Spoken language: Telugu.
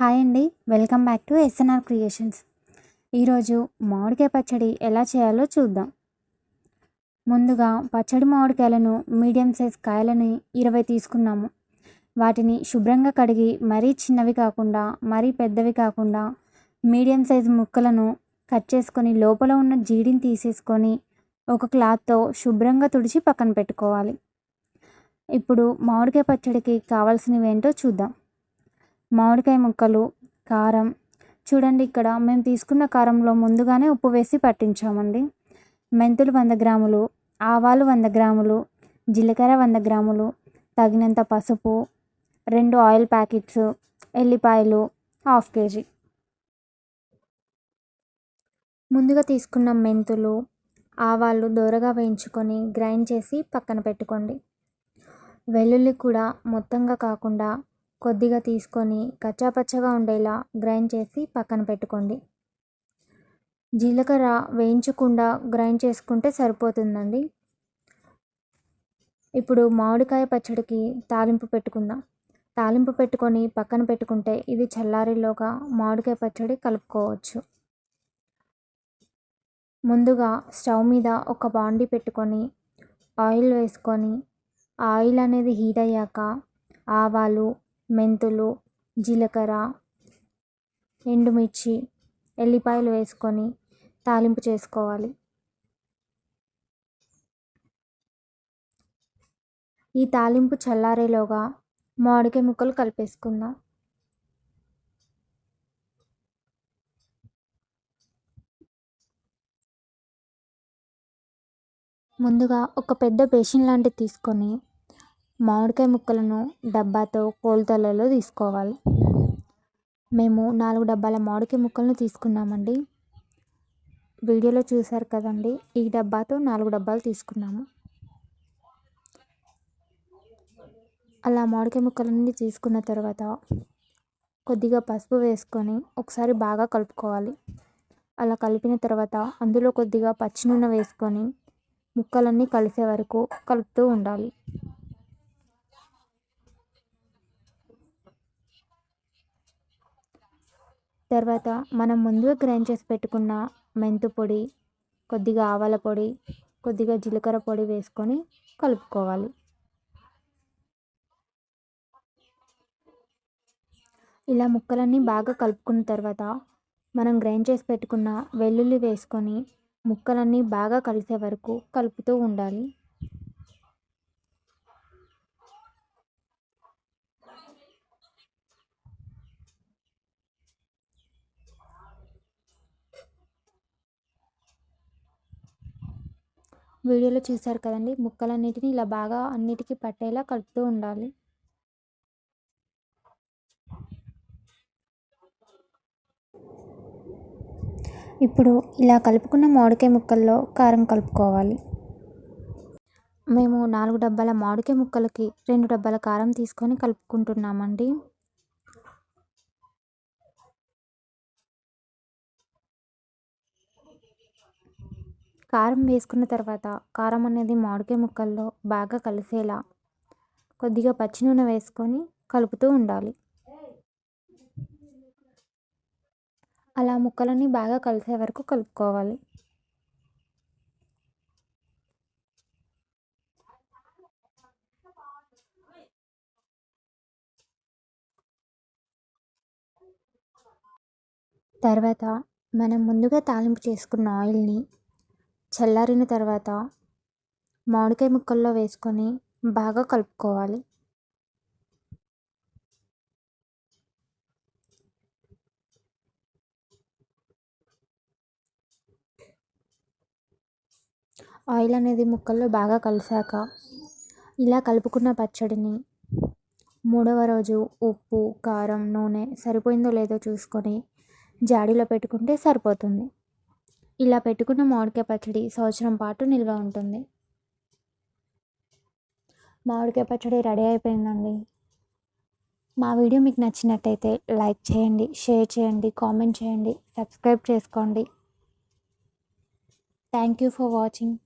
హాయ్ అండి. Welcome back to S N R creations. ఈరోజు మామిడికాయ పచ్చడి ఎలా చేయాలో చూద్దాం. ముందుగా పచ్చడి మామిడికాయలను మీడియం సైజ్ కాయలని ఇరవై తీసుకున్నాము. వాటిని శుభ్రంగా కడిగి మరీ చిన్నవి కాకుండా మరీ పెద్దవి కాకుండా మీడియం సైజ్ ముక్కలను కట్ చేసుకొని లోపల ఉన్న జీడిని తీసేసుకొని ఒక క్లాత్తో శుభ్రంగా తుడిచి పక్కన పెట్టుకోవాలి. ఇప్పుడు మామిడికాయ పచ్చడికి కావాల్సినవి ఏంటో చూద్దాం. మామిడికాయ ముక్కలు కారం. చూడండి ఇక్కడ మేము తీసుకున్న కారంలో ముందుగానే ఉప్పు వేసి పట్టించామండి. మెంతులు వంద గ్రాములు ఆవాలు వంద గ్రాములు జీలకర్ర వంద గ్రాములు తగినంత పసుపు రెండు ఆయిల్ ప్యాకెట్స్ ఎల్లిపాయలు హాఫ్ కేజీ. ముందుగా తీసుకున్న మెంతులు ఆవాలు దోరగా వేయించుకొని గ్రైండ్ చేసి పక్కన పెట్టుకోండి. వెల్లుల్లి కూడా మొత్తంగా కాకుండా కొద్దిగా తీసుకొని కచ్చాపచ్చగా ఉండేలా గ్రైండ్ చేసి పక్కన పెట్టుకోండి. జీలకర్ర వేయించకుండా గ్రైండ్ చేసుకుంటే సరిపోతుందండి. ఇప్పుడు మామిడికాయ పచ్చడికి తాలింపు పెట్టుకుందాం. తాలింపు పెట్టుకొని పక్కన పెట్టుకుంటే ఇది చల్లారిలోగా మామిడికాయ పచ్చడి కలుపుకోవచ్చు. ముందుగా స్టవ్ మీద ఒక బాండి పెట్టుకొని ఆయిల్ వేసుకొని ఆయిల్ అనేది హీట్ అయ్యాక ఆవాలు మెంతులు జీలకర్ర ఎండుమిర్చి ఎల్లిపాయలు వేసుకొని తాలింపు చేసుకోవాలి. ఈ తాలింపు చల్లారేలోగా మామిడికాయ ముక్కలు కలిపేసుకుందాం. ముందుగా ఒక పెద్ద బేసిన్ లాంటిది తీసుకొని మామిడికాయ ముక్కలను డబ్బాతో కొలతలలో తీసుకోవాలి. మేము నాలుగు డబ్బాల మామిడికాయ ముక్కలను తీసుకున్నామండి. వీడియోలో చూశారు కదండి ఈ డబ్బాతో నాలుగు డబ్బాలు తీసుకున్నాము. అలా మామిడికాయ ముక్కలన్నీ తీసుకున్న తర్వాత కొద్దిగా పసుపు వేసుకొని ఒకసారి బాగా కలుపుకోవాలి. అలా కలిపిన తర్వాత అందులో కొద్దిగా పచ్చి నూనె వేసుకొని ముక్కలన్నీ కలిసే వరకు కలుపుతూ ఉండాలి. తర్వాత మనం ముందుగా గ్రైండ్ చేసి పెట్టుకున్న మెంతు పొడి కొద్దిగా ఆవాల పొడి కొద్దిగా జీలకర్ర పొడి వేసుకొని కలుపుకోవాలి. ఇలా ముక్కలన్నీ బాగా కలుపుకున్న తర్వాత మనం గ్రైండ్ చేసి పెట్టుకున్న వెల్లుల్లి వేసుకొని ముక్కలన్నీ బాగా కలిసే వరకు కలుపుతూ ఉండాలి. వీడియోలో చూశారు కదండి. ముక్కలన్నిటిని ఇలా బాగా అన్నిటికీ పట్టేలా కలుపుతూ ఉండాలి. ఇప్పుడు ఇలా కలుపుకున్న మామిడికాయ ముక్కల్లో కారం కలుపుకోవాలి. మేము నాలుగు డబ్బాల మామిడికాయ ముక్కలకి రెండు డబ్బాల కారం తీసుకొని కలుపుకుంటున్నామండి. కారం వేసుకున్న తర్వాత కారం అనేది మామిడికాయ ముక్కల్లో బాగా కలిసేలా కొద్దిగా పచ్చి నూనె వేసుకొని కలుపుతూ ఉండాలి. అలా ముక్కలన్నీ బాగా కలిసే వరకు కలుపుకోవాలి. తర్వాత మనం ముందుగా తాలింపు చేసుకున్న ఆయిల్ని చల్లారిన తర్వాత మామిడికాయ ముక్కల్లో వేసుకొని బాగా కలుపుకోవాలి. ఆయిల్ అనేది ముక్కల్లో బాగా కలిసాక ఇలా కలుపుకున్న పచ్చడిని మూడవ రోజు ఉప్పు కారం నూనె సరిపోయిందో లేదో చూసుకొని జాడీలో పెట్టుకుంటే సరిపోతుంది. ఇలా పెట్టుకున్న మామిడికాయ పచ్చడి సంవత్సరం పాటు నిల్వ ఉంటుంది. మామిడికాయ పచ్చడి రెడీ అయిపోయిందండి. మా వీడియో మీకు నచ్చినట్టయితే లైక్ చేయండి షేర్ చేయండి కామెంట్ చేయండి సబ్స్క్రైబ్ చేసుకోండి. Thank you for watching.